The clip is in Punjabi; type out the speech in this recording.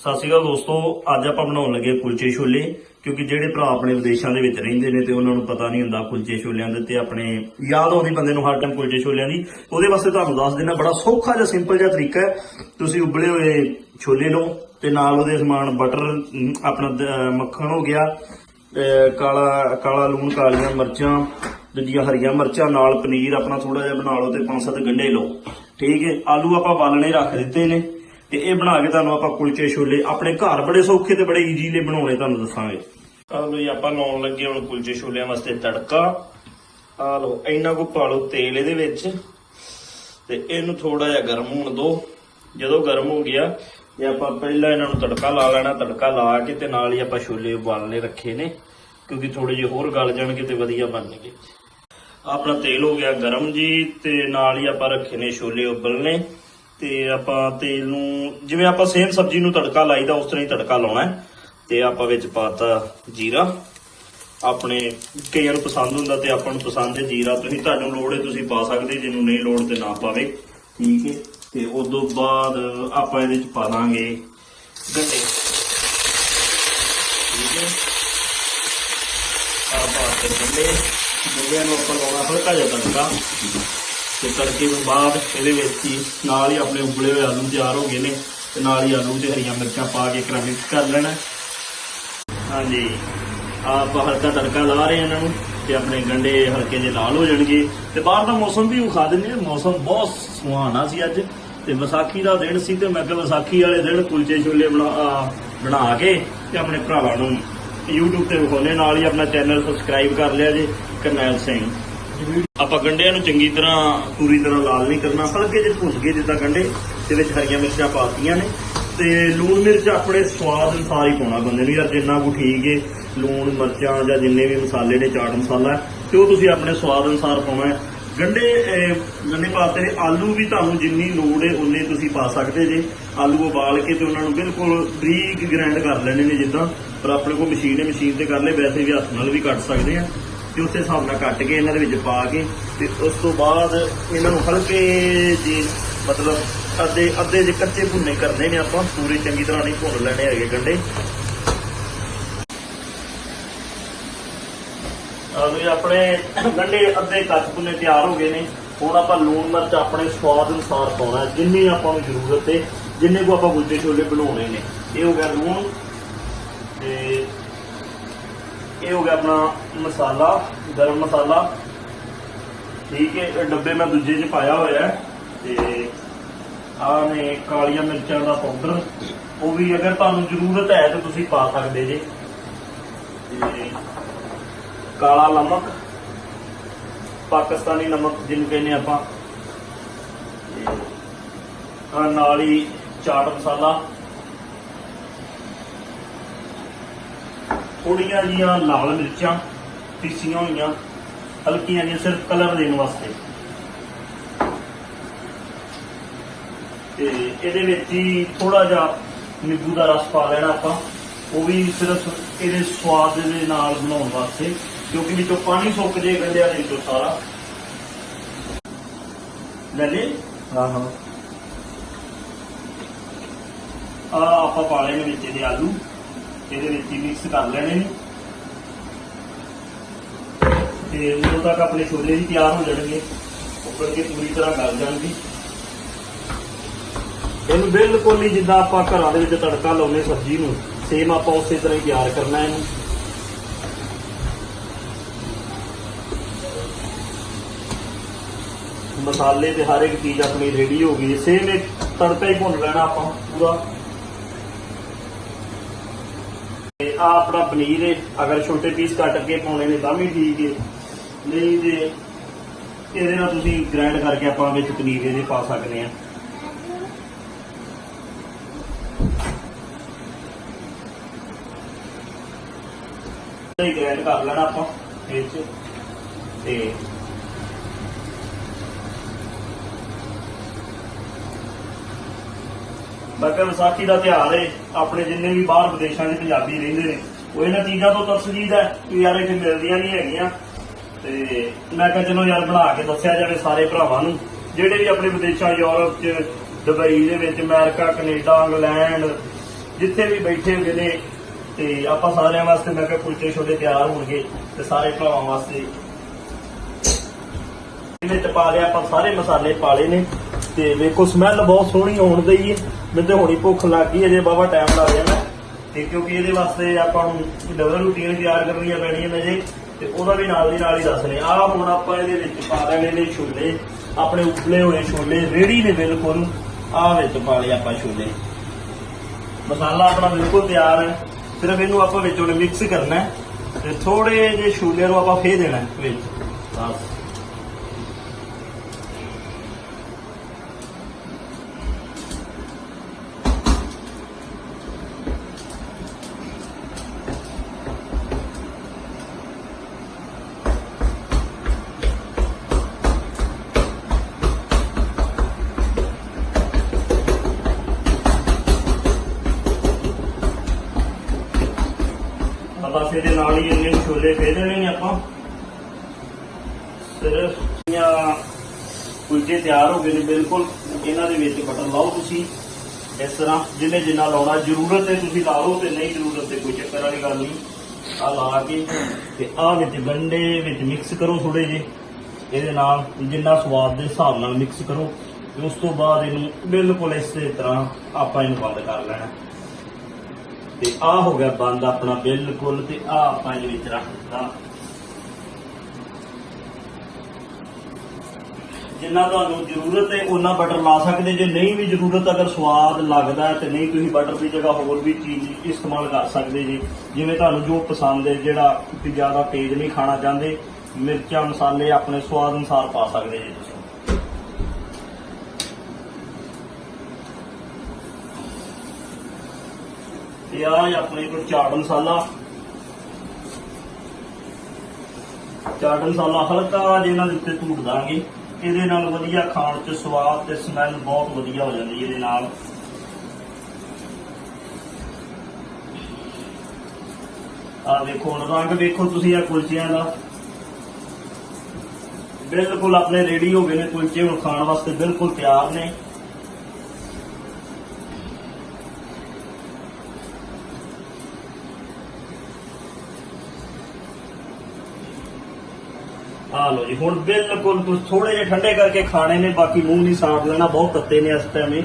ਸਤਿ ਸ਼੍ਰੀ ਅਕਾਲ ਦੋਸਤੋ, ਅੱਜ ਆਪਾਂ ਬਣਾਉਣ ਲੱਗੇ ਕੁਲਚੇ ਛੋਲੇ, ਕਿਉਂਕਿ ਜਿਹੜੇ ਭਰਾ ਆਪਣੇ ਵਿਦੇਸ਼ਾਂ ਦੇ ਵਿੱਚ ਰਹਿੰਦੇ ਨੇ ਤੇ ਉਹਨਾਂ ਨੂੰ ਪਤਾ ਨਹੀਂ ਹੁੰਦਾ ਕੁਲਚੇ ਛੋਲਿਆਂ ਦੇ, ਤੇ ਆਪਣੇ ਯਾਦ ਆਉਂਦੀ ਬੰਦੇ ਨੂੰ ਹਰ ਟਾਈਮ ਕੁਲਚੇ ਛੋਲਿਆਂ ਦੀ। ਉਹਦੇ ਵਾਸਤੇ ਤੁਹਾਨੂੰ ਦੱਸ ਦੇਣਾ ਬੜਾ ਸੌਖਾ ਜਿਹਾ ਸਿੰਪਲ ਜਿਹਾ ਤਰੀਕਾ ਹੈ। ਤੁਸੀਂ ਉਬਲੇ ਹੋਏ ਛੋਲੇ ਲਓ, ਤੇ ਨਾਲ ਉਹਦੇ ਸਮਾਨ ਬਟਰ ਆਪਣਾ ਮੱਖਣ ਹੋ ਗਿਆ ਕਾਲਾ ਕਾਲਾ ਲੂਣ, ਕਾਲੀਆਂ ਮਿਰਚਾਂ, ਦੂਜੀਆਂ ਹਰੀਆਂ ਮਿਰਚਾਂ, ਨਾਲ ਪਨੀਰ ਆਪਣਾ ਥੋੜਾ ਜਿਹਾ ਬਣਾ ਲਓ ਤੇ ਪੰਜ ਸੱਤ ਗੰਢੇ ਲਓ। ਠੀਕ ਹੈ, ਆਲੂ ਆਪਾਂ ਬਾਲਣੇ ਰੱਖ ਦਿੱਤੇ ਨੇ। ਤੇ ਇਹ ਬਣਾ ਕੇ ਤੁਹਾਨੂੰ ਆਪਾਂ ਕੁਲਚੇ ਛੋਲੇ ਆਪਣੇ ਘਰ ਬੜੇ ਸੌਖੇ ਤੇ ਬੜੇ ਈਜ਼ੀਲੀ ਬਣਾਉਣੇ ਤੁਹਾਨੂੰ ਦੱਸਾਂਗੇ। ਆ ਲੋ ਜੀ, ਆਪਾਂ ਲਾਉਣ ਲੱਗੇ ਹੁਣ ਕੁਲਚੇ ਛੋਲਿਆਂ ਵਾਸਤੇ ਤੜਕਾ। ਆ ਲੋ ਇੰਨਾ ਕੁ ਪਾ ਲਓ ਤੇਲ ਇਹਦੇ ਵਿੱਚ। ਤੇ ਇਹਨੂੰ ਥੋੜਾ ਜਿਹਾ ਗਰਮ ਹੋਣ ਦਿਓ। ਜਦੋਂ ਗਰਮ ਹੋ ਗਿਆ ਤੇ ਆਪਾਂ ਪਹਿਲਾਂ ਇਹਨਾਂ ਨੂੰ ਤੜਕਾ ਲਾ ਲੈਣਾ, ਤੜਕਾ ਲਾ ਕੇ ਤੇ ਨਾਲ ਹੀ ਆਪਾਂ ਛੋਲੇ ਉਬਾਲਨੇ ਰੱਖੇ ਨੇ, ਕਿਉਂਕਿ ਥੋੜੇ ਜਿਹੇ ਹੋਰ ਗਲ ਜਾਣਗੇ ਤੇ ਵਧੀਆ ਬਣਨਗੇ। ਆਪਣਾ ਤੇਲ ਹੋ ਗਿਆ ਗਰਮ ਜੀ, ਤੇ ਨਾਲ ਹੀ ਆਪਾਂ ਰੱਖੇ ਨੇ ਛੋਲੇ ਉਬਲਨੇ ਤੇ ਆਪਾਂ ਤੇਲ ਨੂੰ, ਜਿਵੇਂ ਆਪਾਂ ਸੇਮ ਸਬਜ਼ੀ ਨੂੰ ਤੜਕਾ ਲਾਈਦਾ, ਉਸ ਤਰ੍ਹਾਂ ਹੀ ਤੜਕਾ ਲਾਉਣਾ ਹੈ। ਤੇ ਆਪਾਂ ਵਿੱਚ ਪਾਤਾ ਜੀਰਾ। ਆਪਣੇ ਕਈਆਂ ਨੂੰ ਪਸੰਦ ਹੁੰਦਾ ਤੇ ਆਪਾਂ ਨੂੰ ਪਸੰਦ ਹੈ ਜੀਰਾ। ਤੁਸੀਂ, ਤੁਹਾਨੂੰ ਲੋੜ ਹੈ, ਤੁਸੀਂ ਪਾ ਸਕਦੇ ਜਿਹਨੂੰ ਨਹੀਂ ਲੋੜ ਤੇ ਨਾ ਪਾਵੇ। ਠੀਕ ਹੈ। ਤੇ ਉਸ ਤੋਂ ਬਾਅਦ ਆਪਾਂ ਇਹਦੇ ਵਿੱਚ ਪਾ ਦਾਂਗੇ ਗੰਡੇ। ਠੀਕ ਹੈ। ਆਪਾਂ ਤੇ ਗੰਡੇ। ਗੰਡਿਆਂ ਨੂੰ ਆਪਾਂ ਲਾਉਣਾ ਹਲਕਾ ਜਿਹਾ ਤੜਕਾ। ਤੇ ਤੜਕੇ ਤੋਂ ਬਾਅਦ ਇਹਦੇ ਵਿੱਚ ਹੀ ਨਾਲ ਹੀ ਆਪਣੇ ਉਬਲੇ ਹੋਏ ਆਲੂ ਤਿਆਰ ਹੋ ਗਏ ਨੇ ਤੇ ਨਾਲ ਹੀ ਆਲੂ ਤੇ ਹਰੀਆਂ ਮਿਰਚਾਂ ਪਾ ਕੇ ਕਰਾਂ ਮਿਕਸ ਕਰ ਲੈਣਾ। ਹਾਂਜੀ, ਆਪਾਂ ਹਲਕਾ ਤੜਕਾ ਲਾ ਰਹੇ ਇਹਨਾਂ ਨੂੰ ਤੇ ਆਪਣੇ ਗੰਡੇ ਹਲਕੇ ਜਿਹੇ ਲਾਲ ਹੋ ਜਾਣਗੇ। ਤੇ ਬਾਹਰ ਦਾ ਮੌਸਮ ਵੀ ਵਿਖਾ ਦਿੰਦੇ ਆ। ਮੌਸਮ ਬਹੁਤ ਸੁਹਾਣਾ ਸੀ ਅੱਜ। ਤੇ ਵਿਸਾਖੀ ਦਾ ਦਿਨ ਸੀ ਤੇ ਮੈਂ ਕਿਹਾ ਵਿਸਾਖੀ ਵਾਲੇ ਦਿਨ ਕੁਲਚੇ ਛੋਲੇ ਬਣਾ ਬਣਾ ਕੇ ਤੇ ਆਪਣੇ ਭਰਾਵਾਂ ਨੂੰ YouTube ਤੇ ਵਿਖਾਉਣੇ ਨਾਲ ਹੀ ਆਪਣਾ ਚੈਨਲ ਸਬਸਕ੍ਰਾਈਬ ਕਰ ਲਿਆ ਜੇ ਕਰਨੈਲ ਸਿੰਘ। ਆਪਾਂ ਗੰਡਿਆਂ ਨੂੰ ਚੰਗੀ ਤਰ੍ਹਾਂ ਪੂਰੀ ਤਰ੍ਹਾਂ ਲਾਲ ਨਹੀਂ ਕਰਨਾ। ਹਲਕੇ ਜਿਹੇ ਭੁੱਜ ਗਏ ਜਿੱਦਾਂ ਗੰਡੇ ਤੇ ਵਿੱਚ ਹਰੀਆਂ ਮਿਰਚਾਂ ਪਾਤੀਆਂ ਨੇ। ਤੇ ਲੂਣ ਮਿਰਚ ਆਪਣੇ ਸਵਾਦ ਅਨੁਸਾਰ ਹੀ ਪਾਉਣਾ ਬੰਦੇ ਨੂੰ। ਯਾਰ ਜਿੰਨਾ ਕੁ ਠੀਕ ਏ ਲੂਣ ਮਿਰਚਾਂ ਜਾਂ ਜਿੰਨੇ ਵੀ ਮਸਾਲੇ ਨੇ ਚਾਟ ਮਸਾਲਾ ਤੇ ਉਹ ਤੁਸੀਂ ਆਪਣੇ ਸਵਾਦ ਅਨੁਸਾਰ ਪਾਉਣਾ ਹੈ। ਗੰਡੇ ਅਹ, ਗੰਡੇ ਪਾਤੇ ਨੇ। ਆਲੂ ਵੀ ਤੁਹਾਨੂੰ ਜਿੰਨੀ ਲੋੜ ਹੈ ਉਨੇ ਤੁਸੀਂ ਪਾ ਸਕਦੇ ਜੇ। ਆਲੂ ਉਬਾਲ ਕੇ ਤੇ ਉਹਨਾਂ ਨੂੰ ਬਿਲਕੁਲ ਬਰੀਕ ਗ੍ਰਾਈਂਡ ਕਰ ਲੈਣੇ ਨੇ ਜਿੱਦਾਂ। ਪਰ ਆਪਣੇ ਕੋਲ ਮਸ਼ੀਨ ਹੈ ਮਸ਼ੀਨ ਤੇ ਕਰ ਲੈ ਵੈਸੇ ਵੀ ਹੱਥ ਨਾਲ ਵੀ ਕੱਟ ਸਕਦੇ ਆ। ਤੇ ਉਸੇ ਹਿਸਾਬ ਨਾਲ ਕੱਟ ਕੇ ਇਹਨਾਂ ਦੇ ਵਿੱਚ ਪਾ ਕੇ ਤੇ ਉਸ ਤੋਂ ਬਾਅਦ ਇਹਨਾਂ ਨੂੰ ਹਲਕੇ ਜੀ ਮਤਲਬ ਅੱਧੇ ਅੱਧੇ ਜੇ ਕੱਚੇ ਭੁੰਨੇ ਕਰਨੇ ਨੇ ਆਪਾਂ, ਪੂਰੀ ਚੰਗੀ ਤਰ੍ਹਾਂ ਨਹੀਂ ਭੁੰਨ ਲੈਣੇ ਹੈਗੇ ਗੰਡੇ। ਆ ਆਪਣੇ ਗੰਡੇ ਅੱਧੇ ਕੱਚ ਭੁੰਨੇ ਤਿਆਰ ਹੋ ਗਏ ਨੇ। ਹੁਣ ਆਪਾਂ ਲੂਣ ਮਿਰਚ ਆਪਣੇ ਸਵਾਦ ਅਨੁਸਾਰ ਪਾਉਣਾ ਜਿੰਨੀ ਆਪਾਂ ਨੂੰ ਜ਼ਰੂਰਤ ਹੈ, ਜਿੰਨੇ ਕੋ ਆਪਾਂ ਗੁੱਜੇ ਛੋਲੇ ਬਣਾਉਣੇ ਨੇ। ਇਹ ਹੋ ਗਿਆ ਲੂਣ ਇਹ ਹੋ ਗਿਆ ਆਪਣਾ ਮਸਾਲਾ, ਗਰਮ ਮਸਾਲਾ। ਠੀਕ ਹੈ, ਇਹ ਡੱਬੇ ਮੈਂ ਦੂਜੇ 'ਚ ਪਾਇਆ ਹੋਇਆ ਹੈ ਤੇ ਆਹ ਨੇ ਕਾਲੀਆਂ ਮਿਰਚਾਂ ਦਾ ਪਾਊਡਰ ਉਹ ਵੀ ਅਗਰ ਤੁਹਾਨੂੰ ਜ਼ਰੂਰਤ ਹੈ ਤਾਂ ਤੁਸੀਂ ਪਾ ਸਕਦੇ ਜੇ। ਤੇ ਕਾਲਾ ਨਮਕ, ਪਾਕਿਸਤਾਨੀ ਨਮਕ ਜਿਹਨੂੰ ਕਹਿੰਦੇ ਆਪਾਂ। ਨਾਲ ਹੀ ਚਾਟ ਮਸਾਲਾ। ਥੋੜੀਆਂ ਜੀਆਂ ਲਾਲ ਮਿਰਚਾਂ ਪੀਸੀਆਂ ਹੋਈਆਂ ਹਲਕੀਆਂ ਜਿਹੀਆਂ ਸਿਰਫ ਕਲਰ ਦੇਣ ਵਾਸਤੇ। ਤੇ ਇਹਦੇ ਵਿੱਚ ਹੀ ਥੋੜਾ ਜਿਹਾ ਨਿੰਬੂ ਦਾ ਰਸ ਪਾ ਲੈਣਾ ਆਪਾਂ। ਉਹ ਵੀ ਸਿਰਫ ਇਹਦੇ ਸਵਾਦ ਦੇ ਨਾਲ ਬਣਾਉਣ ਵਾਸਤੇ ਕਿਉਂਕਿ ਵਿੱਚੋਂ ਪਾਣੀ ਸੁੱਕ ਜੇ ਗੰਢਿਆਂ ਦੇ ਵਿੱਚੋਂ ਸਾਰਾ। ਲੈ ਲੈ ਆਹੋ ਆ ਆਪਾਂ ਪਾ ਲੈਣੇ ਵਿੱਚ ਇਹਦੇ ਆਲੂ। ਇਹਦੇ ਵਿੱਚ ਹੀ ਮਿਕਸ ਕਰ ਲੈਣੇ ਨੇ। ਤੇ ਉਦੋਂ ਤੱਕ ਆਪਣੇ ਛੋਲੇ ਵੀ ਤਿਆਰ ਹੋ ਜਾਣਗੇ। ਉੱਪਰ ਕੇ ਪੂਰੀ ਤਰ੍ਹਾਂ ਗਲ ਜਾਣਗੇ। ਇਹਨੂੰ ਬਿਲਕੁਲ ਹੀ ਜਿੱਦਾਂ ਆਪਾਂ ਘਰਾਂ ਦੇ ਵਿੱਚ ਤੜਕਾ ਲਾਉਨੇ ਸਬਜ਼ੀ ਨੂੰ ਸੇਮ ਆਪਾਂ ਉਸੇ ਤਰ੍ਹਾਂ ਹੀ ਤਿਆਰ ਕਰਨਾ ਇਹਨੂੰ। ਮਸਾਲੇ ਤੇ ਹਰ ਇੱਕ ਚੀਜ਼ ਆਪਣੀ ਰੈਡੀ ਹੋ ਗਈ ਸੇਮ ਇੱਕ ਤੜਕਾ ਹੀ ਭੁੰਨ ਲੈਣਾ ਆਪਾਂ ਪੂਰਾ ਤੇ ਆ ਆਪਣਾ ਪਨੀਰ ਹੈ ਅਗਰ ਛੋਟੇ ਪੀਸ ਕੱਟ ਕੇ ਪਾਉਣੇ ਨੇ ਤਾਂ ਵੀ ਠੀਕ ਹੈ ਨਹੀਂ ਤੇ ਇਹਦੇ ਨਾਲ ਤੁਸੀਂ ਗ੍ਰਾਈਂਡ ਕਰਕੇ ਆਪਾਂ ਵਿੱਚ ਪਨੀਰ ਇਹਦੇ ਪਾ ਸਕਦੇ ਆ। ਇਹ ਗ੍ਰਾਈਂਡ ਕਰ ਲੈਣਾ ਆਪਾਂ ਇਹ ਤੇ ਬਾਕੀ ਵਿਸਾਖੀ ਦਾ ਤਿਉਹਾਰ ਏ, ਆਪਣੇ ਜਿੰਨੇ ਵੀ ਬਾਹਰ ਵਿਦੇਸ਼ਾਂ 'ਚ ਪੰਜਾਬੀ ਰਹਿੰਦੇ ਨੇ, ਉਹ ਇਹਨਾਂ ਚੀਜ਼ਾਂ ਤੋਂ ਤਰਸਜੀਦ ਹੈ ਕਿ ਯਾਰ ਇੱਥੇ ਮਿਲਦੀਆਂ ਨਹੀਂ ਹੈਗੀਆਂ। ਤੇ ਮੈਂ ਕਿਹਾ ਚਲੋ ਯਾਰ ਬਣਾ ਕੇ ਦੱਸਿਆ ਜਾਵੇ ਸਾਰੇ ਭਰਾਵਾਂ ਨੂੰ, ਜਿਹੜੇ ਵੀ ਆਪਣੇ ਵਿਦੇਸ਼ਾਂ, ਯੂਰਪ 'ਚ, ਦੁਬਈ ਦੇ ਵਿੱਚ, ਅਮਰੀਕਾ, ਕੈਨੇਡਾ, ਇੰਗਲੈਂਡ ਜਿੱਥੇ ਵੀ ਬੈਠੇ ਹੋਏ ਨੇ, ਤੇ ਆਪਾਂ ਸਾਰਿਆਂ ਵਾਸਤੇ ਮੈਂ ਕਿਹਾ ਕੁਲਚੇ ਛੋਲੇ ਤਿਆਰ ਹੋਣਗੇ, ਤੇ ਸਾਰੇ ਭਰਾਵਾਂ ਵਾਸਤੇ। ਇਹਦੇ ਚ ਪਾ ਲਿਆ ਆਪਾਂ ਸਾਰੇ ਮਸਾਲੇ ਪਾ ਲਏ ਨੇ, ਤੇ ਵੇਖੋ ਸਮੈਲ ਬਹੁਤ ਸੋਹਣੀ ਆਉਣ ਦਈ ਹੈ ਮੈਨੂੰ ਤੇ ਹੁਣੀ ਭੁੱਖ ਲੱਗ ਗਈ ਹੈ ਬਾਬਾ ਟਾਈਮ ਲੱਗ ਜਾਣਾ ਤੇ ਕਿਉਂਕਿ ਇਹਦੇ ਵਾਸਤੇ ਆਪਾਂ ਨੂੰ ਡਬਲ ਰੂਟੀਨ ਤਿਆਰ ਕਰਨੀਆਂ ਪੈਣੀਆਂ ਨੇ ਜੇ। ਤੇ ਉਹਦਾ ਵੀ ਨਾਲ ਦੀ ਨਾਲ ਹੀ ਦੱਸਣੇ ਆ ਹੁਣ ਆਪਾਂ ਇਹਦੇ ਵਿੱਚ ਪਾ ਲੈਣੇ ਨੇ ਛੋਲੇ। ਆਪਣੇ ਉਬਲੇ ਹੋਏ ਛੋਲੇ, ਰੇੜੀ ਨੇ ਬਿਲਕੁਲ। ਆ ਵਿੱਚ ਪਾ ਲਏ ਆਪਾਂ ਛੋਲੇ। ਮਸਾਲਾ ਆਪਣਾ ਬਿਲਕੁਲ ਤਿਆਰ ਹੈ। ਸਿਰਫ ਇਹਨੂੰ ਆਪਾਂ ਵਿੱਚੋਂ ਮਿਕਸ ਕਰਨਾ ਹੈ। ਤੇ ਥੋੜੇ ਜਿਹੇ ਛੋਲੇ ਨੂੰ ਆਪਾਂ ਫੇਰ ਦੇਣਾ ਵਿੱਚ। ਬਸ। ਛੋਲੇ ਫੇਰ ਦੇਣੇ ਨੇ ਆਪਾਂ। ਸਿਰਫ ਜਾਂ ਕੁਲਚੇ ਤਿਆਰ ਹੋ ਗਏ ਨੇ, ਬਿਲਕੁਲ ਇਹਨਾਂ ਦੇ ਵਿੱਚ ਬਟਨ ਲਾਓ ਤੁਸੀਂ। ਇਸ ਤਰ੍ਹਾਂ ਜਿੰਨੇ ਜਿੰਨਾ ਲਾਉਣਾ, ਜ਼ਰੂਰਤ ਹੈ ਤੁਸੀਂ ਲਾ ਲਓ ਤੇ ਨਹੀਂ ਜ਼ਰੂਰਤ ਤੇ ਕੋਈ ਚੱਕਰ ਵਾਲੀ ਗੱਲ ਨਹੀਂ। ਆ ਲਾ ਕੇ ਤੇ ਆ ਵਿੱਚ ਗੰਡੇ ਵਿੱਚ ਮਿਕਸ ਕਰੋ ਥੋੜੇ ਜਿਹੇ। ਇਹਦੇ ਨਾਲ ਜਿੰਨਾ ਸਵਾਦ ਦੇ ਹਿਸਾਬ ਨਾਲ ਮਿਕਸ ਕਰੋ। ਤੇ ਉਸ ਤੋਂ ਬਾਅਦ ਇਹਨੂੰ ਬਿਲਕੁਲ ਇਸੇ ਤਰ੍ਹਾਂ ਆਪਾਂ ਇਹਨੂੰ ਬੰਦ ਕਰ ਲੈਣਾ। ਤੇ ਆ ਹੋ ਗਿਆ ਬੰਦ ਆਪਣਾ ਬਿਲਕੁਲ ਤੇ ਆ ਆਪਾਂ ਇਹਦੇ ਵਿੱਚ ਰੱਖ ਦਿੱਤਾ। ਜਿੰਨਾ ਤੁਹਾਨੂੰ ਜ਼ਰੂਰਤ ਹੈ ਉਹਨਾਂ ਬਟਰ ਲਾ ਸਕਦੇ ਜੇ ਨਹੀਂ ਵੀ ਜ਼ਰੂਰਤ, ਅਗਰ ਸਵਾਦ ਲੱਗਦਾ ਤੇ ਨਹੀਂ, ਤੁਸੀਂ ਬਟਰ ਦੀ ਜਗ੍ਹਾ ਹੋਰ ਵੀ ਚੀਜ਼ ਇਸਤੇਮਾਲ ਕਰ ਸਕਦੇ ਜੀ। ਜਿਵੇਂ ਤੁਹਾਨੂੰ ਜੋ ਪਸੰਦ ਹੈ, ਜਿਹੜਾ ਤੁਸੀਂ ਜ਼ਿਆਦਾ ਤੇਜ਼ ਨਹੀਂ ਖਾਣਾ ਚਾਹੁੰਦੇ, ਮਿਰਚਾਂ, ਮਸਾਲੇ ਆਪਣੇ ਸਵਾਦ ਅਨੁਸਾਰ ਪਾ ਸਕਦੇ ਜੀ ਤੁਸੀਂ। ਤੇ ਆਪਣੇ ਕੋਲ ਚਾਟ ਮਸਾਲਾ? ਚਾਟ ਮਸਾਲਾ ਹਲਕਾ ਜਿਹਾ ਇਹਨਾਂ ਦੇ ਉੱਤੇ ਧੂੜ ਦਾਂਗੇ। ਇਹਦੇ ਨਾਲ ਵਧੀਆ ਖਾਣ 'ਚ ਸਵਾਦ ਤੇ ਸਮੈਲ ਬਹੁਤ ਵਧੀਆ ਹੋ ਜਾਂਦੀ ਇਹਦੇ ਨਾਲ। ਆ ਦੇਖੋ, ਹੁਣ ਰੰਗ ਵੇਖੋ ਤੁਸੀਂ ਆ ਕੁਲਚਿਆਂ ਦਾ। ਬਿਲਕੁਲ ਆਪਣੇ ਰੈਡੀ ਹੋ ਗਏ ਨੇ ਕੁਲਚੇ, ਹੁਣ ਖਾਣ ਵਾਸਤੇ ਬਿਲਕੁਲ ਤਿਆਰ ਨੇ। ਆ ਲੋ ਜੀ। ਹੁਣ ਬਿਲਕੁਲ ਤੁਸੀਂ ਥੋੜੇ ਜਿਹੇ ਠੰਡੇ ਕਰਕੇ ਖਾਣੇ ਨੇ, ਬਾਕੀ ਮੂੰਹ ਨਹੀਂ ਸਾੜ ਲੈਣਾ, ਬਹੁਤ ਤੱਤੇ ਨੇ ਇਸ ਟਾਈਮ ਇਹ।